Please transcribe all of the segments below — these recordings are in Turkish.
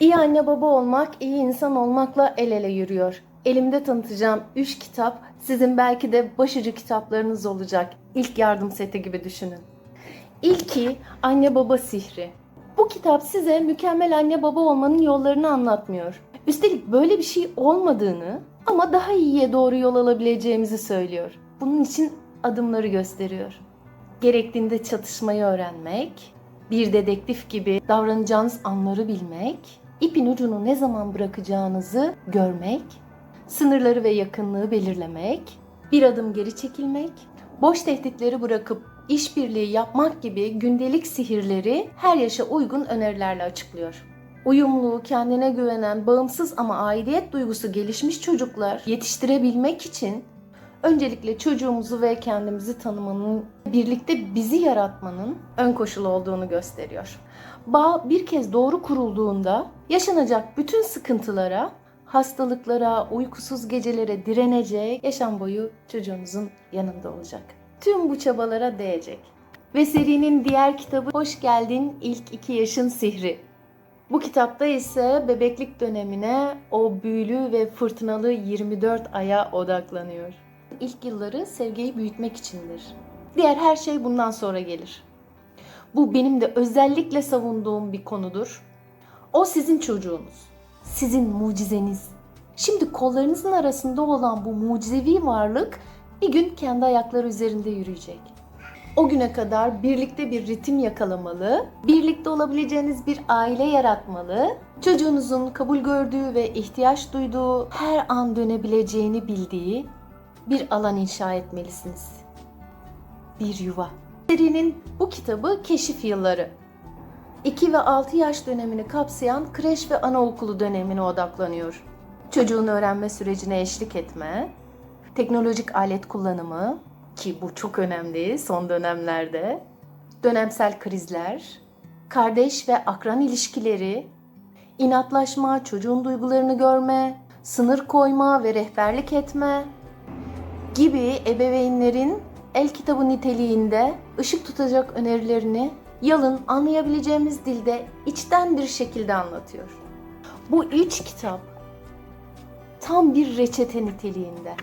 İyi anne baba olmak, iyi insan olmakla el ele yürüyor. Elimde tanıtacağım 3 kitap sizin belki de başucu kitaplarınız olacak. İlk yardım seti gibi düşünün. İlki Anne Baba Sihri. Bu kitap size mükemmel anne baba olmanın yollarını anlatmıyor. Üstelik böyle bir şey olmadığını ama daha iyiye doğru yol alabileceğimizi söylüyor. Bunun için adımları gösteriyor. Gerektiğinde çatışmayı öğrenmek, bir dedektif gibi davranacağınız anları bilmek, ipin ucunu ne zaman bırakacağınızı görmek, sınırları ve yakınlığı belirlemek, bir adım geri çekilmek, boş tehditleri bırakıp işbirliği yapmak gibi gündelik sihirleri her yaşa uygun önerilerle açıklıyor. Uyumlu, kendine güvenen, bağımsız ama aidiyet duygusu gelişmiş çocuklar yetiştirebilmek için öncelikle çocuğumuzu ve kendimizi tanımanın, birlikte bizi yaratmanın ön koşulu olduğunu gösteriyor. Bağ bir kez doğru kurulduğunda yaşanacak bütün sıkıntılara, hastalıklara, uykusuz gecelere direnecek, yaşam boyu çocuğunuzun yanında olacak. Tüm bu çabalara değecek. Ve serinin diğer kitabı Hoş Geldin İlk İki Yaşın Sihri. Bu kitapta ise bebeklik dönemine o büyülü ve fırtınalı 24 aya odaklanıyor. İlk yılları sevgiyi büyütmek içindir. Diğer her şey bundan sonra gelir. Bu benim de özellikle savunduğum bir konudur. O sizin çocuğunuz, sizin mucizeniz. Şimdi kollarınızın arasında olan bu mucizevi varlık bir gün kendi ayakları üzerinde yürüyecek. O güne kadar birlikte bir ritim yakalamalı, birlikte olabileceğiniz bir aile yaratmalı, çocuğunuzun kabul gördüğü ve ihtiyaç duyduğu her an dönebileceğini bildiği bir alan inşa etmelisiniz. Bir yuva. Serinin bu kitabı keşif yılları. 2 ve 6 yaş dönemini kapsayan kreş ve anaokulu dönemine odaklanıyor. Çocuğun öğrenme sürecine eşlik etme, teknolojik alet kullanımı ki bu çok önemli son dönemlerde, dönemsel krizler, kardeş ve akran ilişkileri, inatlaşma, çocuğun duygularını görme, sınır koyma ve rehberlik etme gibi ebeveynlerin el kitabı niteliğinde ışık tutacak önerilerini yalın anlayabileceğimiz dilde içten bir şekilde anlatıyor. Bu üç kitap tam bir reçete niteliğinde.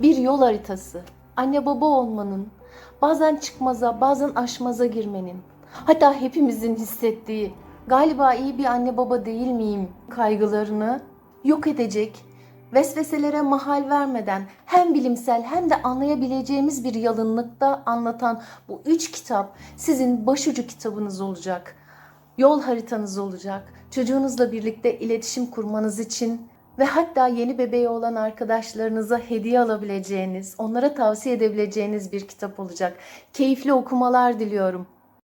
Bir yol haritası. Anne baba olmanın, bazen çıkmaza, bazen aşmaza girmenin, hatta hepimizin hissettiği galiba iyi bir anne baba değil miyim kaygılarını yok edecek, vesveselere mahal vermeden hem bilimsel hem de anlayabileceğimiz bir yalınlıkta anlatan bu üç kitap sizin başucu kitabınız olacak. Yol haritanız olacak. Çocuğunuzla birlikte iletişim kurmanız için ve hatta yeni bebeği olan arkadaşlarınıza hediye alabileceğiniz, onlara tavsiye edebileceğiniz bir kitap olacak. Keyifli okumalar diliyorum.